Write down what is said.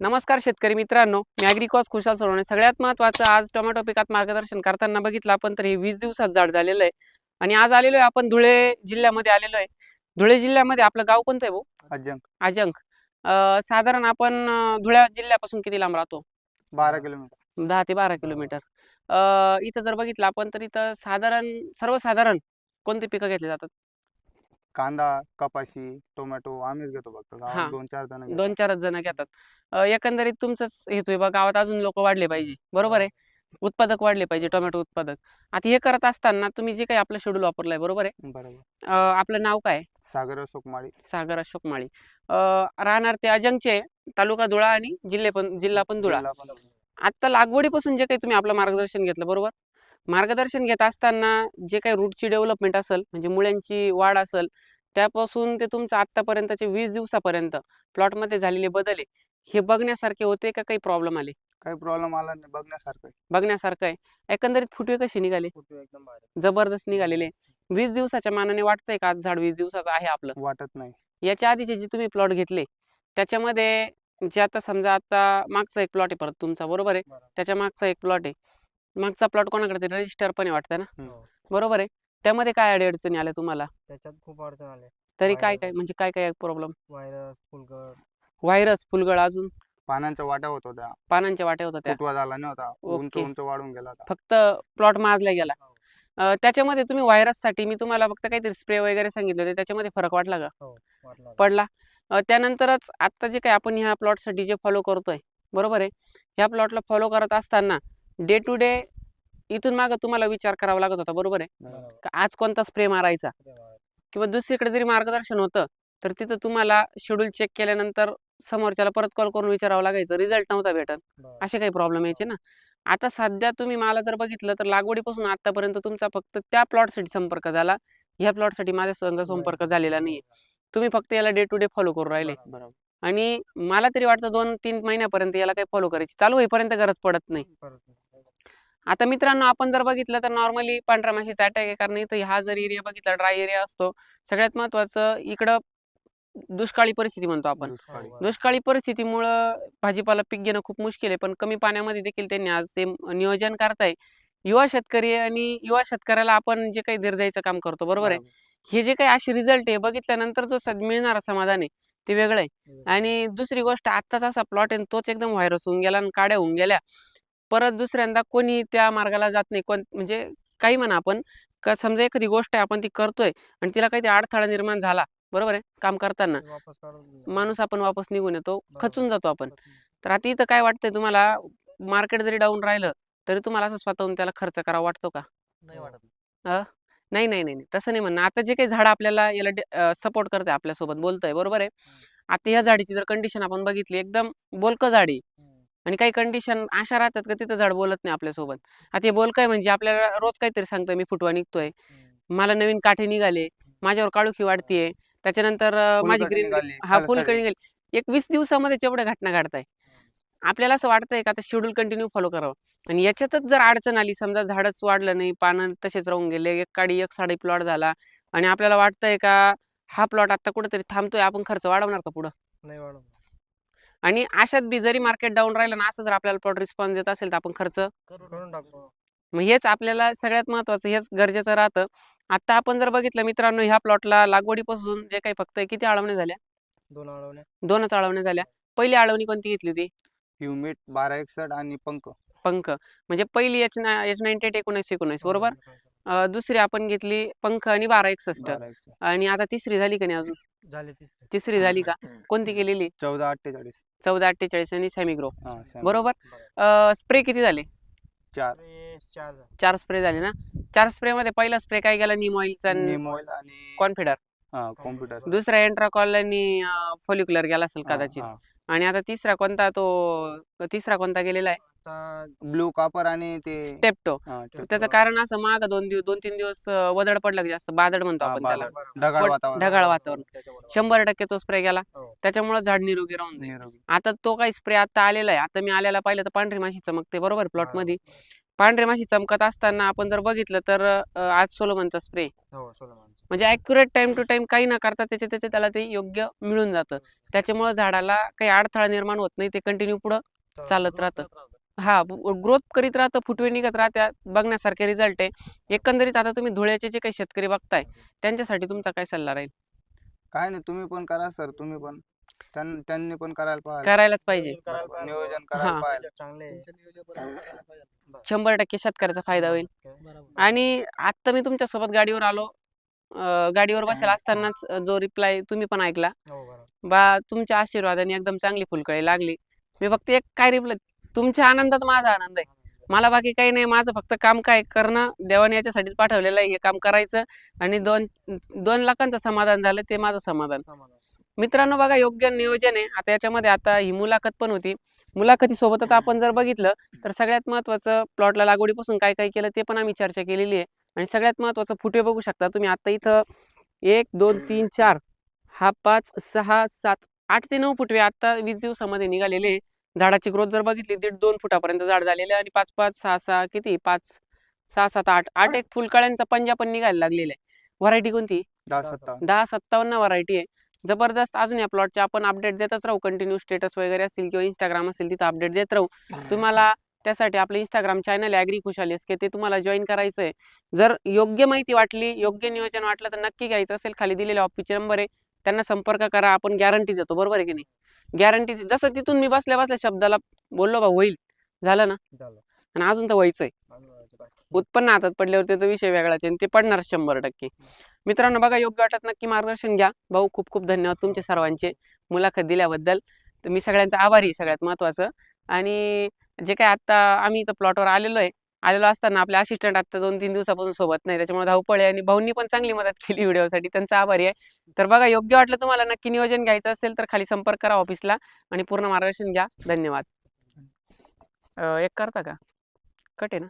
नमस्कार शेतकरी मित्रांनो. मी ॲग्रिकॉस खुशाल सोडवणे सगळ्यात महत्त्वाचं आज टोमॅटो पिकात मार्गदर्शन करताना बघितलं आपण तर हे वीस दिवसात झाड झालेलं आहे. आणि आज आलेलो आहे आपण धुळे जिल्ह्यामध्ये आलेलो आहे. धुळे जिल्ह्यामध्ये आपलं गाव कोणतं आहे भाऊ? अजंक. अजंक. अं, साधारण आपण अं, धुळे जिल्ह्यापासून किती लांब राहतो? बारा किलोमीटर. दहा ते बारा किलोमीटर. अं, इथं जर बघितलं आपण तर इथं साधारण सर्वसाधारण कोणती पिकं घेतली जातात? कांदा कपाशी टोमॅटो आम्हीच घेतो फक्त. हा. गावात दोन चार जण. दोन चारच जण घेतात. अं, एकंदरीत तुमचंच हेतू आहे बा गावात अजून लोक वाढले पाहिजे. बरोबर आहे? उत्पादक वाढले पाहिजे टोमॅटो उत्पादक. आता हे करत असताना तुम्ही जे काही आपलं शेड्यूल वापरलंय बरोबर आहे? बरोबर. अं, आपलं नाव काय? आहे? सागर अशोक माळी. सागर अशोक माळी. अं, राहणार ते अजंगचे तालुका धुळा आणि जिल्हे पण जिल्हा पण धुळा. जिल्हा पण आता लागवडीपासून जे काही तुम्ही आपलं मार्गदर्शन घेतलं बरोबर? मार्गदर्शन घेत असताना जे काही रूटची डेव्हलपमेंट असेल म्हणजे मुळ्यांची वाढ असेल त्यापासून ते तुमचं आत्तापर्यंतचे वीस दिवसापर्यंत प्लॉटमध्ये झालेले बदल आहे. हे बघण्यासारखे होते का काही प्रॉब्लेम आले? काही प्रॉब्लेम आला नाही बघण्यासारखं आहे. बघण्यासारखं आहे. एकंदरीत फुटवे कसे निघाले? एकदम भारी. जबरदस्त निघालेले. वीस दिवसाच्या मानाने वाटतंय का आज झाड वीस दिवसाचं आहे आपलं? वाटत नाही. याच्या आधीचे जे तुम्ही प्लॉट घेतले त्याच्यामध्ये जे आता समजा आता मागचा एक प्लॉट आहे परत तुमचा बरोबर आहे? बरोबर. त्याच्या मागचा एक प्लॉट आहे. मागचा प्लॉट कोणाकडे रजिस्टर पण वाटतं ना? हम्म. बरोबर आहे. त्यामध्ये काय अडचणी आल्या तुम्हाला? त्याच्यात खूप अडचण आल्या. तरी काय काय. म्हणजे काय काय प्रॉब्लेम व्हायरस फुलगड व्हायरस फुलगळ अजून? पानांच्या वाट्या होत होत्या. पानांच्या वाट्या होत्या त्या. फुटवा झाला नव्हता. उंच. उंच वाढून गेला होता. फक्त प्लॉट माजला गेला. हो. त्याच्यामध्ये तुम्ही व्हायरससाठी मी तुम्हाला फक्त काहीतरी स्प्रे वगैरे सांगितले होते. त्याच्यामध्ये फरक वाटला का? हो पडला. त्यानंतरच आता जे काही आपण ह्या प्लॉटसाठी जे फॉलो करतोय बरोबर आहे? ह्या प्लॉटला फॉलो करत असताना डे टू डे इथून मागं तुम्हाला विचार करावा लागत होता बरोबर आहे. का आज कोणता स्प्रे मारायचा. किंवा दुसरीकडे जरी मार्गदर्शन होतं तर तिथं तुम्हाला शेड्यूल चेक केल्यानंतर समोरच्याला परत कॉल करून विचारावं लागायचं. रिझल्ट नव्हता भेटत. असे काही प्रॉब्लेम यायचे ना. आता सध्या तुम्ही मला जर बघितलं तर लागवडीपासून आतापर्यंत तुमचा फक्त त्या प्लॉटसाठी संपर्क झाला. ह्या प्लॉटसाठी माझ्या संघ संपर्क झालेला नाहीये. तुम्ही फक्त याला डे टू डे फॉलो करून राहिले. आणि मला तरी वाटतं दोन तीन महिन्यापर्यंत याला काही फॉलो करायची चालू होईपर्यंत गरज पडत नाही. आता मित्रांनो आपण जर बघितलं तर नॉर्मली पांढऱ्या माशीचा अटॅक आहे कारण इथं हा जर एरिया बघितला ड्राय एरिया असतो सगळ्यात महत्वाचं इकडं दुष्काळी परिस्थिती म्हणतो आपण. दुष्काळी परिस्थितीमुळं भाजीपाला पीक घेणं खूप मुश्किल आहे पण कमी पाण्यामध्ये देखील त्यांनी आज ते नियोजन करताय. युवा शेतकरी आणि युवा शेतकऱ्याला आपण जे काही धीर द्यायचं काम करतो बरोबर आहे? हे जे काही असे रिझल्ट आहे बघितल्यानंतर जो मिळणारा समाधान आहे ते वेगळं आहे. आणि दुसरी गोष्ट आत्ताच असा प्लॉट आहे तोच एकदम व्हायरस होऊन गेला आणि काड्या होऊन गेल्या. परत दुसऱ्यांदा कोणी त्या मार्गाला जात नाही. कोण म्हणजे काही म्हणा आपण का समजा एखादी गोष्ट आहे आपण ती करतोय आणि तिला काही अडथळा निर्माण झाला बरोबर आहे? काम करताना. माणूस आपण वापस निघून येतो. खचून जातो आपण. तर आता इथं काय वाटतंय तुम्हाला? मार्केट जरी डाऊन राहिलं तरी तुम्हाला असं स्वतःहून त्याला खर्च करावा वाटतो का? नाही वाटत. नाही नाही नाही नाही. तसं नाही म्हणणं. आता जे काही झाडं आपल्याला याला सपोर्ट करते आपल्यासोबत बोलतंय बरोबर आहे? आता ह्या झाडीची जर कंडिशन आपण बघितली एकदम बोलकं झाडी. आणि काही कंडिशन अशा राहतात का तिथं झाड बोलत नाही आपल्यासोबत. आता हे बोलकं आहे म्हणजे आपल्याला रोज काहीतरी सांगतोय मी फुटवा निघतोय. मला नवीन काठे निघाले माझ्यावर काळुखी वाढतीये. त्याच्यानंतर माझी ग्रीन हा सगळी. निघाली. एक वीस दिवसामध्ये जेवढ्या घटना घडताय. आपल्याला असं वाटतंय का आता शेड्यूल कंटिन्यू फॉलो करावं? आणि याच्यातच जर अडचण आली समजा झाडच वाढलं नाही पानं तसेच राहून गेले एक काडी एक साडी प्लॉट झाला आणि आपल्याला वाटतंय का हा प्लॉट आता कुठेतरी थांबतोय आपण खर्च वाढवणार का पुढं? नाही वाढत आणि अशात बी जरी मार्केट डाऊन राहिलं ना असं जर आपल्याला प्लॉट रिस्पॉन्स देत असेल तर आपण खर्च करून टाकतो. मग हेच आपल्याला सगळ्यात महत्वाचं हेच गरजेचं राहतं. आता आपण जर बघितलं मित्रांनो ह्या प्लॉटला लागवडीपासून जे काही फक्त किती आळवण्या झाल्या? दोन अडवण्या दोनच आळवण्या झाल्या. पहिली आळवणी कोणती घेतली होती? ह्युमिट बारा एकसठ आणि पंख. पंख. म्हणजे पहिली एच ना एच नाईन्टी एट एकोणीस एकोणीस बरोबर? दुसरी आपण घेतली पंख आणि बारा एकसष्ट. आणि आता तिसरी झाली का नाही अजून? झाले तिसरे. तिसरी झाली का? कोणती केलेली? चौदा अठ्ठेचाळीस. चौदा अठ्ठेचाळीस आणि सॅमिग्रो हा. बरोबर. स्प्रे किती झाले? चार. स्प्रे चार झाले. चार स्प्रे झाले ना? चार स्प्रे मध्ये पहिला स्प्रे काय गेला निम ऑइलचा नेम ऑइल आणि कॉन्फिडर. हा कॉम्प्युटर. दुसरा एंट्राकॉल आणि फोलिक्युलर गेला असेल कदाचित. आणि आता तिसरा कोणता तो तिसरा कोणता गेलेला आहे? ब्लू कापर आणि ते टेप्टो हा, ते- त्याचं कारण असं माग दोन दिवस दोन तीन दिवस अं, वदळ पडलं की जास्त बादड म्हणतो हा, आपण त्याला. बादळ. ढगाळ वातावरण. ढगाळ वातावरण. त्याच्याबरोबर. शंभर टक्के तो स्प्रे गेला हो. त्याच्यामुळे झाड निरोगी राहून जाईल. निरोगी. आता तो काही स्प्रे आता आलेला आहे. आता मी आलेला पाहिलं तर पांढरी माशी चमकते बरोबर प्लॉटमध्ये पांढरे माशी चमकत असताना आपण जर बघितलं तर आज सोलोमनचा स्प्रे. हो सोलोमन म्हणजे ॲक्युरेट टाइम टू टाइम काही न करता त्याचे त्याचे त्याला ते योग्य मिळून जातं. त्याच्यामुळं झाडाला काही अडथळा निर्माण होत नाही ते कंटिन्यू पुढं चालत राहतं. हा ग्रोथ करीत राहतं फुटवे निघत राहत्या बघण्यासारखे रिझल्ट आहे. एकंदरीत आता तुम्ही धुळ्याचे जे काही शेतकरी बघताय त्यांच्यासाठी तुमचा काय सल्ला राहील? काय नाही तुम्ही पण करा सर तुम्ही पण. त्यां- त्यांनी पण करायला पाहिजे करायलाच पाहिजे. नियोजन हा. करायला पाहिजे चांगले. शंभर टक्के शेतकऱ्याचा फायदा होईल. आणि आत्ता मी तुमच्यासोबत गाडीवर आलो. अं, गाडीवर बसेल असतानाच जो रिप्लाय तुम्ही पण ऐकला. हो बा तुमच्या आशीर्वादाने एकदम चांगली फुलकळी लागली. मी फक्त एक काय रिप्लाय तुमच्या आनंदात माझा आनंद आहे. मला बाकी काही नाही माझं फक्त काम काय करणं देवाने याच्यासाठीच पाठवलेलं आहे हे काम करायचं आणि दोन दोन लाखांचं समाधान झालं ते माझं समाधान. समाधान. मित्रांनो बघा योग्य नियोजन आहे. आता याच्यामध्ये आता ही मुलाखत पण होती. मुलाखती सोबतच आपण जर बघितलं तर सगळ्यात महत्वाचं प्लॉटला लागवडीपासून काय काय केलं ते पण आम्ही चर्चा केलेली आहे. आणि सगळ्यात महत्वाचं फुटे बघू शकता तुम्ही. आता इथं एक दोन तीन चार हा पाच सहा सात आठ ते नऊ फुटवे आता वीस दिवसामध्ये निघालेले. झाडाची ग्रोथ जर बघितली दीड दोन फुटापर्यंत झाड झालेलं आणि पाच पाच सहा सहा किती? पाच सहा सात आठ आठ एक फुलकळ्यांचा पंजा पण निघायला लागलेला आहे. व्हरायटी कोणती? दहा सत्तावन्न. व्हरायटी आहे. जबरदस्त अजून या प्लॉटचे आपण अपडेट देतच राहू. कंटिन्यू स्टेटस वगैरे असतील किंवा इंस्टाग्राम असेल तिथं अपडेट देत राहू. तुम्हाला त्यासाठी आपलं इंस्टाग्राम चॅनल ॲग्री खुशाली के ते तुम्हाला जॉईन करायचं आहे जर योग्य माहिती वाटली योग्य नियोजन वाटलं तर नक्की घ्यायचं असेल खाली दिलेले ऑफिसचे नंबर आहे. त्यांना संपर्क करा आपण गॅरंटी देतो. बरोबर आहे की नाही? गॅरंटी जसं तिथून मी बसल्या बसल्या शब्दाला बोललो बा होईल. झालं ना. आणि अजून तर व्हायचंय. उत्पन्न हातात पडल्यावर ते तर विषय वेगळाच आहे ते पडणार शंभर टक्के. मित्रांनो बघा योग्य वाटत नक्की मार्गदर्शन घ्या. भाऊ खूप खूप धन्यवाद तुमचे सर्वांचे मुलाखत दिल्याबद्दल. तर मी सगळ्यांचा आभारी आहे सगळ्यात महत्त्वाचं. आणि जे काय आता आम्ही इथं प्लॉटवर आलेलो आहे आलेलो असताना आपले असिस्टंट आता दोन तीन दिवसापासून सोबत नाही त्याच्यामुळे धावपळ आहे आणि भाऊंनी पण चांगली मदत केली व्हिडिओसाठी त्यांचा आभारी आहे. तर बघा योग्य वाटलं तुम्हाला नक्की नियोजन घ्यायचं असेल तर खाली संपर्क करा ऑफिसला आणि पूर्ण मार्गदर्शन घ्या. धन्यवाद. एक करता का? कट आहे ना?